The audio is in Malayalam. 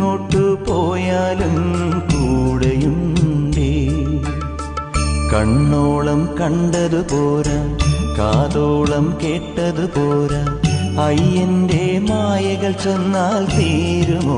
എങ്ങോട്ടു പോയാലും കൂടെയുണ്ടേ. കണ്ണോളം കണ്ടത് പോരാ കാതോളം കേട്ടത് പോരാ. അയ്യന്റെ മായകൾ ചെന്നാൽ തീരുമോ?